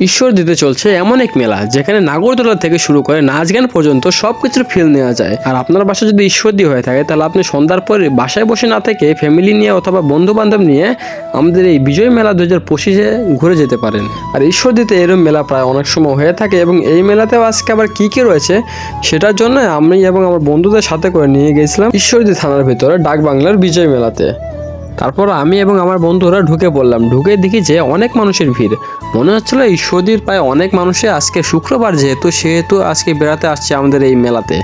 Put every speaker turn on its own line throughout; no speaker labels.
ঈশ্বর দিতে চলছে এমন এক মেলা, যেখানে নাগরদোলা থেকে শুরু করে নাচ গান পর্যন্ত সব কিছুর ফিল নেওয়া যায়। আর আপনার বাসা যদি ঈশ্বরদী হয়ে থাকে, তাহলে আপনি সন্ধ্যার পরে বাসায় বসে না থেকে ফ্যামিলি নিয়ে অথবা বন্ধু বান্ধব নিয়ে আমাদের এই বিজয় মেলা দু হাজার পঁচিশে ঘুরে যেতে পারেন। আর ঈশ্বরদীতে এরম মেলা প্রায় অনেক সময় হয়ে থাকে এবং এই মেলাতেও আজকে আবার কী কী রয়েছে, সেটার জন্য আমি এবং আমার বন্ধুদের সাথে করে নিয়ে গেছিলাম ঈশ্বরদী থানার ভিতরে ডাক বাংলার বিজয় মেলাতে। তারপর আমি এবং আমার বন্ধুরা ঢুকে পড়লাম। ঢুকে দেখি যে অনেক মানুষের ভিড়। মনে হচ্ছিল ঈশ্বরদীর প্রায় অনেক মানুষে আজকে শুক্রবার যেহেতু, সেহেতু আজকে বেড়াতে আসছে আমাদের এই মেলাতে।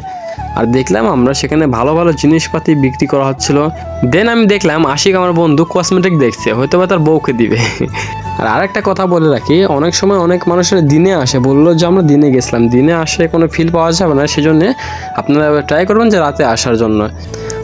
আর দেখলাম আমরা সেখানে ভালো ভালো জিনিসপাতি বিক্রি করা হচ্ছিল। দেন আমি দেখলাম আশিক আমার বন্ধু কসমেটিক দেখছে হয়তো বা তার বউকে দিবে। আর আরেকটা কথা বলে রাখি, অনেক সময় অনেক মানুষের দিনে আসে, বলল যে আমরা দিনে গেছিলাম। দিনে আসে কোনো ফিল পাওয়া যাবে না, সেজন্য আপনারা ট্রাই করবেন যে রাতে আসার জন্য।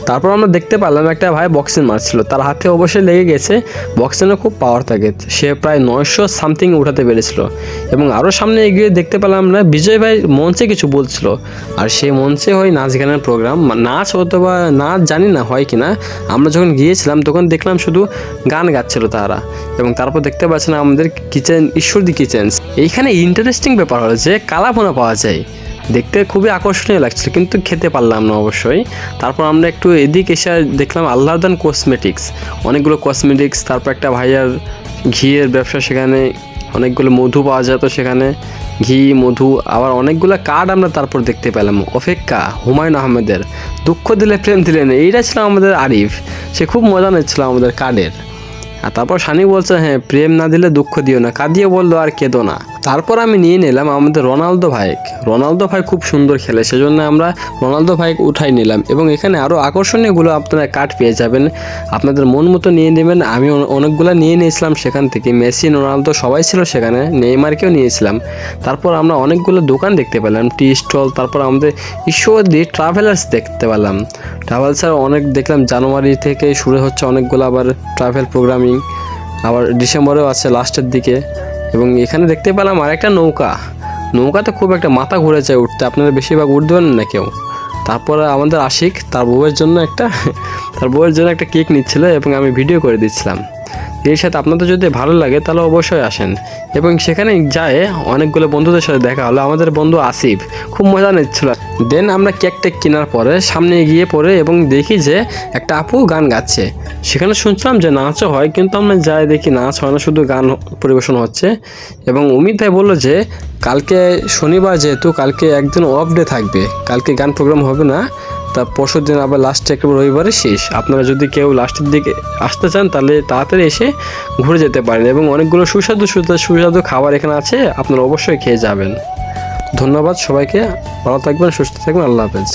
তারপর আমরা দেখতে পেলাম একটা ভাই বক্সিং মারছিল। তার হাতে অবশ্যই লেগে গেছে। বক্সিংয়ে খুব পাওয়ার থাকে। সে প্রায় নয়শো সামথিং উঠাতে পেরেছিল। এবং আরও সামনে এগিয়ে দেখতে পেলাম আমরা, বিজয় ভাই মঞ্চে কিছু বলছিল। আর সেই মঞ্চে হয় নাচ গানের প্রোগ্রাম নাচ অথবা নাচ জানি না হয় কি না আমরা যখন গিয়েছিলাম তখন দেখলাম শুধু গান গাচ্ছিল তারা। এবং তারপর দেখতে পাচ্ছেন আমাদের কিচেন ঈশ্বরদী কিচেন্স এইখানে ইন্টারেস্টিং ব্যাপার হলো যে কালাপোনা পাওয়া যায়। দেখতে খুবই আকর্ষণীয় লাগছিল, কিন্তু খেতে পারলাম না অবশ্যই। তারপর আমরা একটু এদিক এসে দেখলাম আল্লাহদান কসমেটিক্স অনেকগুলো কসমেটিক্স তারপর একটা ভাইয়ার ঘিয়ের ব্যবসা সেখানে, অনেকগুলো মধু পাওয়া যেত সেখানে, ঘি, মধু, আবার অনেকগুলো কার্ড আমরা তারপর দেখতে পেলাম। অপেক্ষা, হুমায়ুন আহমেদের, দুঃখ দিলে, প্রেম দিলে না এইটা ছিল আমাদের আরিফ। সে খুব মজা নিচ্ছিল আমাদের কার্ডের আর তারপর সানি বলছে হ্যাঁ প্রেম না দিলে দুঃখ দিও না, কাঁদিয়ে বলল, আর কেঁদো না। তারপর আমি নিয়ে নিলাম আমাদের রোনালদো ভাইক। রোনালদো ভাই খুব সুন্দর খেলে, সেজন্য আমরা রোনালদো ভাইক উঠাই নিলাম। এবং এখানে আরও আকর্ষণীয়গুলো আপনারা কার্ড পেয়ে যাবেন। আপনাদের মন মতো নিয়ে নেবেন। আমি অনেকগুলো নিয়ে নিয়েছিলাম সেখান থেকে। মেসি, রোনালদো সবাই ছিল সেখানে। নেইমারকেও নিয়েছিলাম। তারপর আমরা অনেকগুলো দোকান দেখতে পেলাম। টি স্টল তারপর আমাদের ঈশ্বরদী ট্রাভেলার্স দেখতে পেলাম। ট্রাভেলসের অনেক দেখলাম। জানুয়ারি থেকে শুরু হচ্ছে অনেকগুলো আবার ট্রাভেল প্রোগ্রামিং আবার ডিসেম্বরেও আছে লাস্টের দিকে। এবং এখানে দেখতে পেলাম আর একটা নৌকা। নৌকাতে খুব একটা মাথা ঘুরে যায় উঠতে। আপনারা বেশিরভাগ উঠতে পারেন না কেউ। তারপরে আমাদের আশিক তার বউয়ের জন্য একটা, তার বউয়ের জন্য একটা কেক নিচ্ছিল এবং আমি ভিডিও করে দিচ্ছিলাম। এর সাথে আপনাদের যদি ভালো লাগে, তাহলে অবশ্যই আসেন। এবং সেখানে যায় অনেকগুলো বন্ধুদের সাথে দেখা হলো। আমাদের বন্ধু আসিফ খুব মজা নিচ্ছিল। দেন আমরা কেক টেক কেনার পরে সামনে গিয়ে পড়ে এবং দেখি যে একটা আপু গান গাচ্ছে। সেখানে শুনছিলাম যে নাচও হয়, কিন্তু আমরা যাই দেখি নাচ হয় না, শুধু গান পরিবেশন হচ্ছে। এবং অমিত ভাই বলল যে, কালকে শনিবার যেহেতু, কালকে একদিন অফ ডে থাকবে। কালকে গান প্রোগ্রাম হবে না। তা পরশু দিন আবার লাস্টে একেবারে রবিবারে শেষ। আপনারা যদি কেউ লাস্টের দিকে আসতে চান, তাহলে তাড়াতাড়ি এসে ঘুরে যেতে পারেন এবং অনেকগুলো সুস্বাদু সুস্বাদু সুস্বাদু খাবার এখানে আছে, আপনারা অবশ্যই খেয়ে যাবেন। ধন্যবাদ সবাইকে, ভালো থাকবেন, সুস্থ থাকবেন, আল্লাহ হাফেজ।